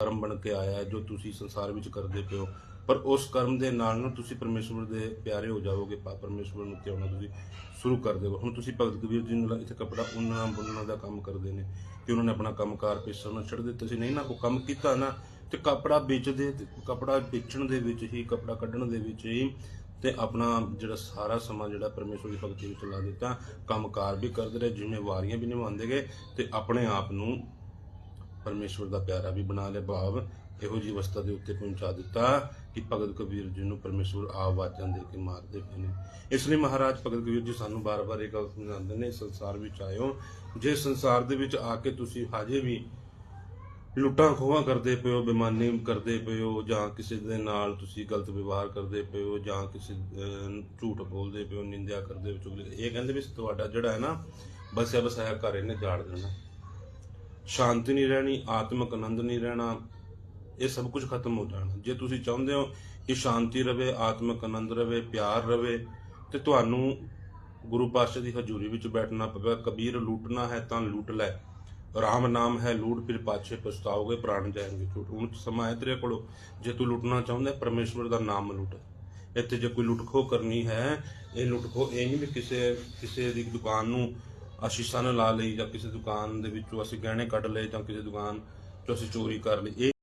ਕਰਮ ਬਣ ਕੇ ਆਇਆ ਜੋ ਤੁਸੀਂ ਸੰਸਾਰ ਵਿੱਚ ਕਰਦੇ ਪਿਓ ਪਰ ਉਸ ਕਰਮ ਦੇ ਨਾਲ ਨਾਲ ਤੁਸੀਂ ਪਰਮੇਸ਼ਵਰ ਦੇ ਪਿਆਰੇ ਹੋ ਜਾਓਗੇ ਪਾ ਪਰਮੇਸ਼ਵਰ ਨੂੰ ਧਿਆਉਣਾ ਤੁਸੀਂ ਸ਼ੁਰੂ ਕਰ ਦੇਵੋ। ਹੁਣ ਤੁਸੀਂ ਭਗਤ ਕਬੀਰ ਜੀ ਨਾਲ ਇੱਥੇ ਕਪੜਾ ਉਹਨਾਂ ਬੁਣਨਾ ਦਾ ਕੰਮ ਕਰਦੇ ਨੇ ਕਿ ਉਹਨਾਂ ਨੇ ਆਪਣਾ ਕੰਮਕਾਰ ਪੇਸ਼ਾ ਨੂੰ ਛੱਡ ਦਿੱਤਾ ਸੀ। ਨਹੀਂ ਨਾ ਕੋ ਕੰਮ ਕੀਤਾ ਨਾ ਤੇ ਕਪੜਾ ਵੇਚਦੇ ਤੇ ਕਪੜਾ ਵੇਚਣ ਦੇ ਵਿੱਚ ਹੀ, ਕਪੜਾ ਕੱਢਣ ਦੇ ਵਿੱਚ ਹੀ ਤੇ ਆਪਣਾ ਜਿਹੜਾ ਸਾਰਾ ਸਮਾਂ ਜਿਹੜਾ ਪਰਮੇਸ਼ਵਰ ਦੀ ਭਗਤੀ ਵਿੱਚ ਲਾ ਦਿੱਤਾ। ਕੰਮਕਾਰ ਵੀ ਕਰਦੇ ਰਹੇ ਜ਼ਿੰਮੇਵਾਰੀਆਂ ਵੀ ਨਿਭਾਉਂਦੇ ਗਏ ਤੇ ਆਪਣੇ ਆਪ ਨੂੰ ਪਰਮੇਸ਼ਵਰ ਦਾ ਪਿਆਰਾ ਵੀ ਬਣਾ ਲਿਆ ਭਾਵ। ਇਹੋ ਜੀ ਅਵਸਥਾ ਦੇ ਉੱਤੇ ਪਹੁੰਚਾ ਦਿੱਤਾ ਕਿ ਭਗਤ ਕਬੀਰ ਜੀ ਨੂੰ ਪਰਮੇਸ਼ਵਰ ਆਵਾਜ਼ਾਂ ਦੇ ਕੇ ਮਾਰਦੇ ਪਏ ਨੇ। ਇਸ ਲਈ ਮਹਾਰਾਜ, ਭਗਤ ਕਬੀਰ ਜੀ ਸਾਨੂੰ ਬਾਰ-ਬਾਰ ਇਹ ਗੱਲ ਸਮਝਾਉਂਦੇ ਨੇ, ਸੰਸਾਰ ਵਿੱਚ ਆਇਓ। ਜੇ ਸੰਸਾਰ ਦੇ ਵਿੱਚ ਆ ਕੇ ਤੁਸੀਂ ਹਾਜੇ ਵੀ ਲੁੱਟਾਂ ਖੋਹਾਂ ਕਰਦੇ ਪਏ ਹੋ, ਬੇਮਾਨੀ ਕਰਦੇ ਪਏ ਹੋ, ਜਾਂ ਕਿਸੇ ਦੇ ਨਾਲ ਤੁਸੀਂ ਗਲਤ ਵਿਵਹਾਰ ਕਰਦੇ ਪਏ ਹੋ, ਜਾਂ ਕਿਸੇ ਝੂਠ ਬੋਲਦੇ ਪਏ ਹੋ, ਨਿੰਦਿਆ ਕਰਦੇ ਹੋ ਇਹ ਕਹਿੰਦੇ ਵੀ ਤੁਹਾਡਾ ਜਿਹੜਾ ਹੈ ਨਾ ਬਸਿਆ ਬਸਾਇਆ ਘਰ ਇਹਨੇ ਜਾੜ ਦੇਣਾ। ਸ਼ਾਂਤੀ ਨਹੀਂ ਰਹਿਣੀ, ਆਤਮਿਕ ਆਨੰਦ ਨਹੀਂ ਰਹਿਣਾ, ਇਹ ਸਭ ਕੁਝ ਖਤਮ ਹੋ ਜਾਣਾ। ਜੇ ਤੁਸੀਂ ਚਾਹੁੰਦੇ ਹੋ ਕਿ ਸ਼ਾਂਤੀ ਰਵੇ, ਆਤਮਿਕ ਆਨੰਦ ਰਵੇ, ਪਿਆਰ ਰਵੇ, ਤੇ ਤੁਹਾਨੂੰ ਗੁਰੂ ਪਾਤਸ਼ਾਹ ਦੀ ਹਜ਼ੂਰੀ ਵਿੱਚ ਬੈਠਣਾ ਪਵੇਗਾ ਕਬੀਰ ਲੂਟਣਾ ਹੈ ਤਾਂ ਲੂਟ ਲੈ। ਰਾਮ ਨਾਮ ਹੈ ਲੂਟ, ਫਿਰ ਪਾਛੇ ਪਛਤਾਓਗੇ, ਪ੍ਰਾਣ ਜਾਣਗੇ ਝੂਠ। ਹੁਣ ਸਮਾਂ ਹੈ ਤੇਰੇ ਕੋਲ। ਜੇ ਤੂੰ ਲੁੱਟਣਾ ਚਾਹੁੰਦਾ, ਪਰਮੇਸ਼ਵਰ ਦਾ ਨਾਮ ਲੁੱਟ। ਇੱਥੇ ਜੇ ਕੋਈ ਲੁੱਟਖੋ ਕਰਨੀ ਹੈ, ਇਹ ਲੁੱਟਖੋ, ਇਹ ਨਹੀਂ ਵੀ ਕਿਸੇ ਕਿਸੇ ਦੀ ਦੁਕਾਨ ਨੂੰ ਆਸ਼ੀਸ਼ਾਂ ਨਾਲ ਲਾ ਲਈ ਜਾਂ ਕਿਸੇ ਦੁਕਾਨ ਦੇ ਵਿੱਚੋਂ ਅਸੀਂ ਗਹਿਣੇ ਕੱਢ ਲਏ ਜਾਂ ਕਿਸੇ ਦੁਕਾਨ ਚੋਂ ਅਸੀਂ ਚੋਰੀ ਕਰ ਲਈ। ਇਹ